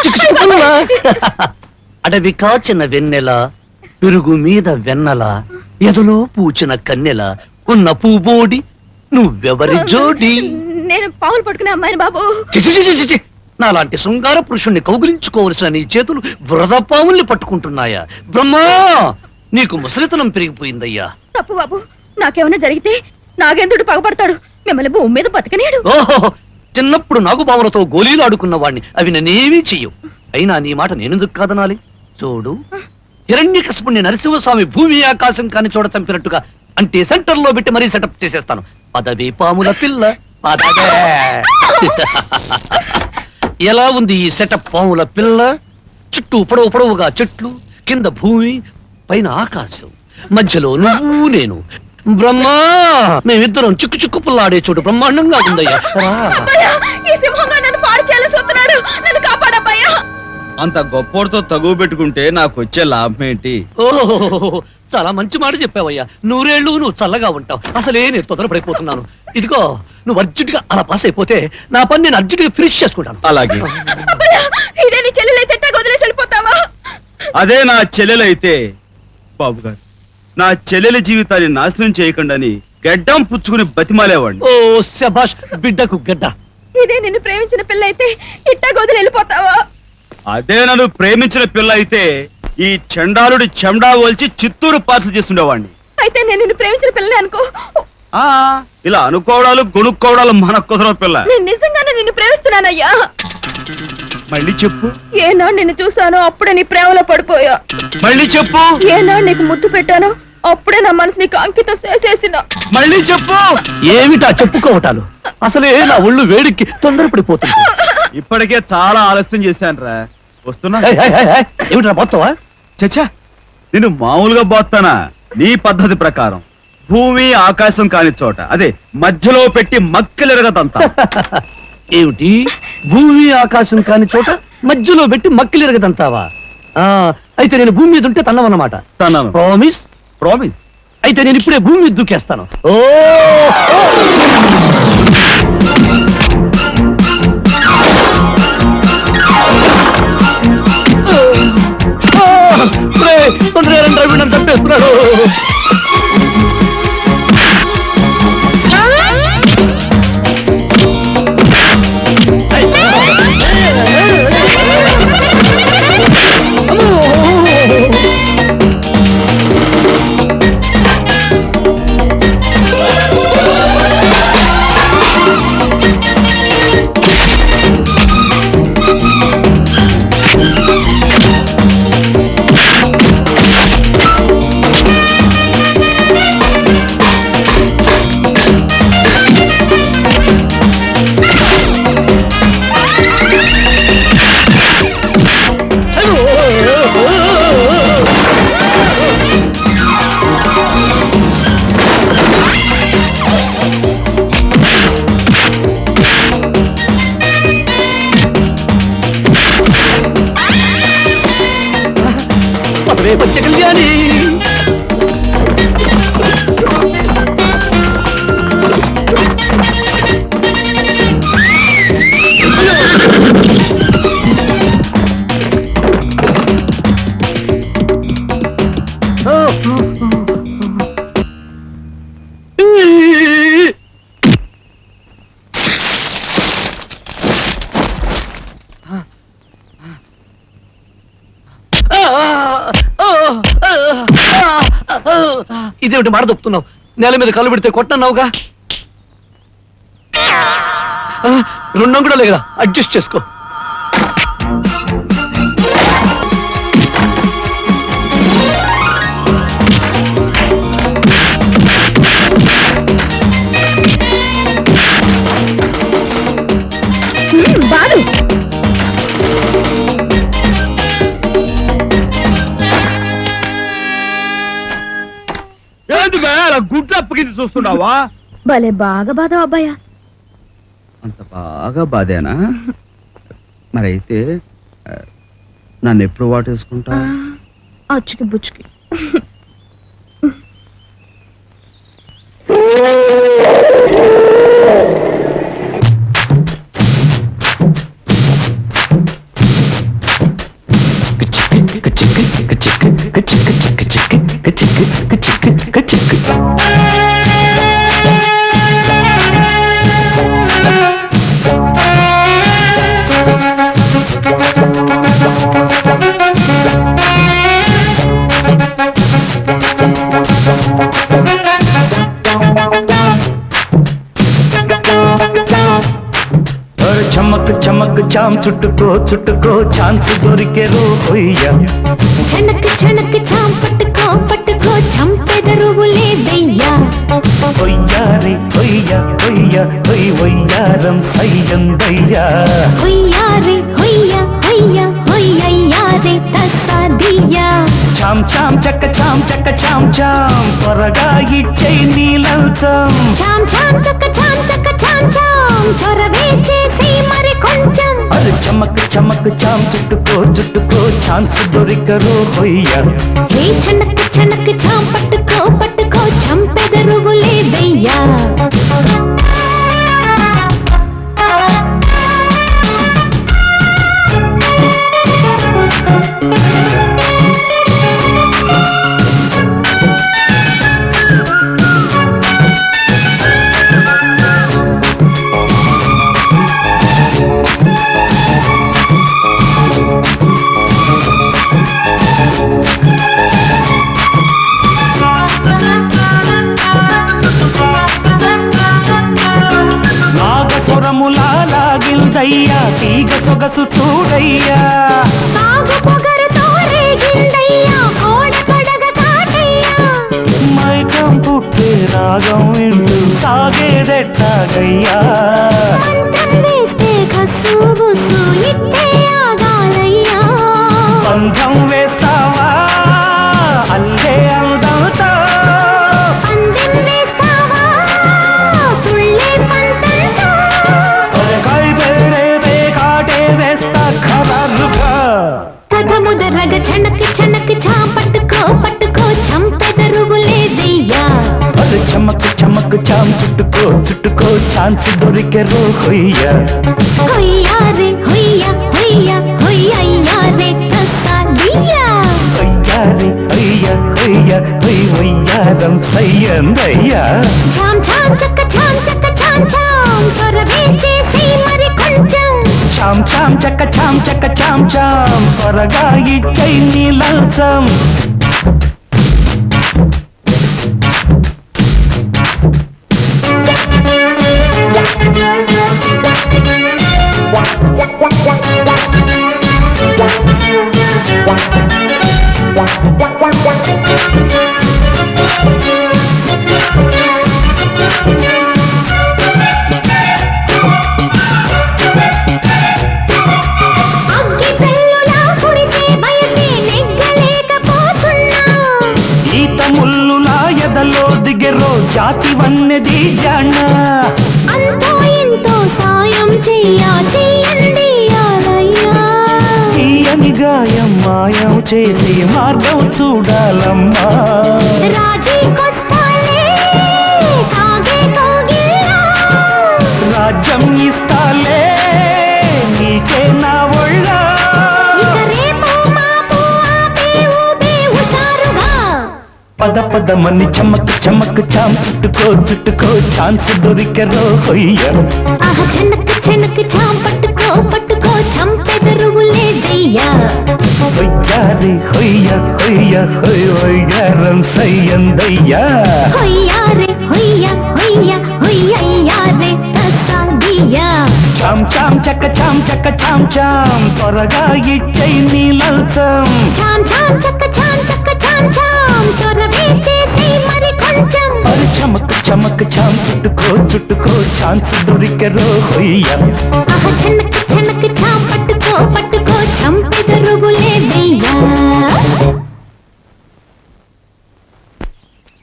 అడవి కాచిన వెన్నెల పెరుగు మీద వెన్నెల ఎదలో పూచిన కన్నెల ఉన్న పూబోడి నువ్వెవరి జోడి? నేను పావులు పట్టుకునే అమ్మాయిని బాబు. నాలాంటి శృంగార పురుషుణ్ణి కౌగులించుకోవలసిన నీ చేతులు వృధ పావుల్ని పట్టుకుంటున్నాయా? బ్రహ్మా నీకు ముసలితనం పెరిగిపోయిందయ్యా. తప్పు బాబు నాకేమైనా జరిగితే నాగేంద్రుడు పగపడతాడు. మిమ్మల్ని భూమి మీద బతకనేడు ఓహో చిన్నప్పుడు నాగుపాములతో గోళీలు ఆడుకున్న వాణ్ణి అవి నన్నేమీ చెయ్యవు. అయినా నీ మాట నేనెందుకు కాదనాలి? చూడు. హిరణ్యకశపుణ్ణి నరసింహస్వామి భూమి ఆకాశం కాని చూడ చంపినట్టుగా అంటే సెంటర్లో పెట్టి మరీ సెటప్ చేసేస్తాను. పదవి పాముల పిల్ల. పదవే. ఎలా ఉంది ఈ సెటప్ పాముల పిల్ల? చుట్టూ పొడవు పొడవుగా చెట్లు కింద భూమి పైన ఆకాశం. మధ్యలో నువ్వు నేను. బ్రహ్మా మేమిద్దరం చిక్కు చిక్కు పుల్లాడే చోటు బ్రహ్మాండంగా ఉందయ్యా. అంత గొప్పోడితో తగువ పెట్టుకుంటే నాకు వచ్చే లాభం ఏంటి? ఓహో చాలా మంచి మాట చెప్పావయ్యా. నూరేళ్ళు నువ్వు చల్లగా ఉంటావు. అసలే నేను తొందరపడిపోతున్నాను ఇదిగో నువ్వు అర్జెంటుగా అలా పాస్ అయిపోతే నా పని నేను అర్జెంటుగా ఫినిష్ చేసుకుంటాను. అలాగే. అదే నా చెల్లెలైతే బాబు గారు నా చెల్లెలి జీవితాన్ని నాశనం చేయకుండాని గడ్డం పుచ్చుకుని బతిమాలేవాడిని. ఓ శభాష్ బిడ్డకు గడ్డ. ఇదే నిన్ను ప్రేమించిన పిల్ల అయితే ఇట్టా వెళ్ళిపోతావా? అదే నన్ను ప్రేమించిన పిల్ల అయితే ఈ చండాలుడి చెండా వల్చి చిత్తూరు పాత్ర చేస్తుండేవాడిని. అయితే నేను నిన్ను ప్రేమించిన పిల్లని అనుకో. ఆ ఇలా అనుకోవడాలు గొనుక్కోవడాలు మన కుదరవు పిల్ల. నేను నిజంగానే నిన్ను ప్రేమిస్తున్నానయ్యా. మళ్ళీ చెప్పు. ఏనాడు నిన్ను చూసానో అప్పుడే నీ ప్రేమలో పడిపోయా. మళ్ళీ చెప్పు. ఏనాడు నీకు ముద్దు పెట్టానో అప్పుడే నా మనసు నీకు అంకితం చేసేసిన. మళ్ళీ చెప్పు. ఏమిటా చెప్పుకోవటాలు? అసలే నా ఒళ్ళు వేడికి తొందరపడిపోతుంది? ఇప్పటికే చాలా ఆలస్యం చేశాను రా వస్తున్నా? ఏయ్, ఏయ్, ఏయ్, ఏయ్, ఏమిట్రా పోతావా చచ్చా నేను మామూలుగా పోతానా నీ పద్ధతి ప్రకారం. భూమి ఆకాశం కాని చోట. అదే మధ్యలో పెట్టి మక్కలెరగదంతా ఏమిటి? భూమి ఆకాశం కాని చోట మధ్యలో పెట్టి మక్కిలిరగదంతావా ఆ, అయితే నేను భూమి మీద ఉంటే తన్నవన్నమాట. తన్నాను. ప్రామిస్ ప్రామిస్ అయితే నేను ఇప్పుడే భూమి మీద దూకేస్తాను. ఓ! తొందరగా రండి, రవి నన్ను చంపేస్తున్నాడు ఇదేమిటి మాట దొప్పుతున్నావు నేల మీద కళ్ళు పెడితే కొట్టన్నావుగా? ఆ, రెండం కూడా లేదా అడ్జస్ట్ చేసుకో. చూస్తున్నావా భలే బాగా బాధ అబ్బాయా. అంత బాగా బాధేనా? మరైతే నన్ను ఎప్పుడు వాటేసుకుంటా అచ్చుకి బుచ్చుకి. చమక్ చాం చుట్టుకో చుట్టుకో ఛాన్స్ దొరికే రో హొయ్యా చనక్ చనక్ చాం పట్టుకో పట్టుకో చంపెదరువులే వెయ్యా హొయ్యా రే హొయ్యా హొయ్యా హొయ్ వయ్యారం సయ్యందయ్యా హొయ్యారే హొయ్య హొయ్య హొయ్యయ్యారే తస్సాదియ్యా చాం చాం చక్క చాం చక్క చాం చాం. త్వరగా ఇచ్చై నీలంచం చాం. చాం చక్క చాం చక్క చాం చాం. చొరవే చేసి మరి కొంచెం. అరే చమక్ చమక్ చాం చుట్టుకో చుట్టుకో ఛాన్స్ దొరికరో హొయ్యా హే చనక్ చనక్ చాం పట్టుకో పట్టుకో చంపెదరువులే వెయ్యా. లాగిల్దయ్యా తీగ సొగసు చూడయ్యా మైకం పుట్టే రాగం వింటూ సాగేదెట్టాగయ్యా. బంధం వేస్తావా? చాం చుట్టుకో ఛాన్స్ దొరికే రో హొయ్యా హొయ్యారే హొయ్య హొయ్య హొయ్యయ్యారే కస్సాలియ్యా హొయ్యారి హొయ్య హొయ్య హొయ్ వయ్యారం సయ్యందయ్యా చాం చాం చక్క చాం చక్క చాం చాం చొరవే చేసి మరి కొంచెం. చాం చాం చక్క చాం చక్క చాం చాం త్వరగా ఇచ్చై నీలంచం అగ్గి చేసి మార్గం చూడాలమ్మా. రాజ్యం ఇస్తాలే నీకే నా ఒళ్ళ. పద పద మని చమక్ చమక్ చాం చుట్టుకో చుట్టుకో ఛాన్స్ దొరికెరో ఆహ చెనక్ చెనక్ చాం పట్టుకో చంపెదరువులే దయ్యా హొయ్యారి హొయ్య హొయ్య హొయ్ వయ్యారం సయ్యందయ్యా హొయ్యారే హొయ్య హొయ్య హొయ్యయ్యారే తస్సాదియ్యా చాం చాం చక్క చాం చక్క చాం చాం త్వరగా ఇచ్చై నీలంచం చాం చాం చక్క చాం చక్క చాం చాం చొరవే చేసి మరి కొంచెం అరి చమక్ చమక్ చాం చుట్టుకో చుట్టుకో ఛాన్స్ దొరికెరో హొయ్య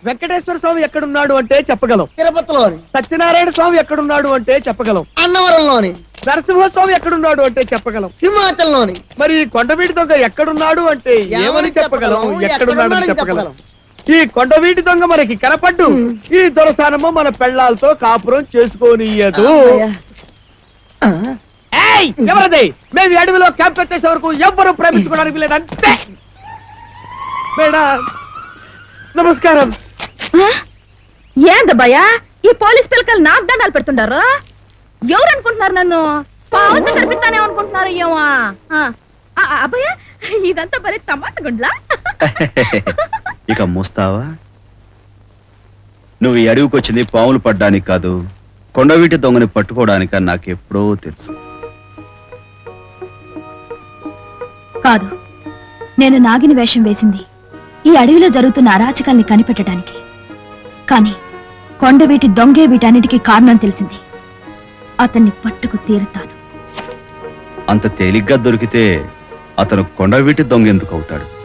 వెంకటేశ్వర స్వామి ఎక్కడున్నాడు అంటే చెప్పగలం. తిరుపతిలోని. సత్యనారాయణ స్వామి ఎక్కడున్నాడు అంటే చెప్పగలం. అన్నవరంలోని. నరసింహస్వామి ఎక్కడున్నాడు అంటే చెప్పగలం. సింహాచలంలోని. మరి కొండవీటి దొంగ ఎక్కడున్నాడు అంటే ఏమని చెప్పగలం? ఎక్కడున్నాడు అని చెప్పగలం. ఈ కొండవీటి దొంగ మనకి కనపడ్డు. ఈ దొరస్థానము మన పెళ్ళాలతో కాపురం చేసుకోనియదు. ఏయ్ ఎవరది? మేము ఈ అడవిలో క్యాంప్ పెట్టేసే వరకు ఎవ్వరూ ప్రేమించుకోవడానికి లేదంతే. మేడం నమస్కారం. ఏందబ్బయ్యా ఈ పోలీస్ పిల్లకలు నాకు దండాలు పెడుతుండారు? ఎవరు అనుకుంటున్నారు నన్ను పావుతో కనిపిస్తానే అనుకుంటున్నారు ఏమో. అబ్బయ్యా ఇదంతా భలే టమాట గుండ్లా? ఇక మూస్తావా? నువ్వు ఈ అడవికి వచ్చింది పాములు పడ్డానికి కాదు కొండవీటి దొంగని పట్టుకోవడానిక నాకెప్పుడో తెలుసు. కాదు నేను నాగిని వేషం వేసింది. ఈ అడవిలో జరుగుతున్న అరాచకాల్ని కనిపెట్టడానికి. కానీ కొండవీటి దొంగే వీటన్నిటికీ కారణం తెలిసింది. అతన్ని పట్టుకు తీరుతాను. అంత తేలిగ్గా దొరికితే అతను కొండవీటి దొంగ ఎందుకు అవుతాడు?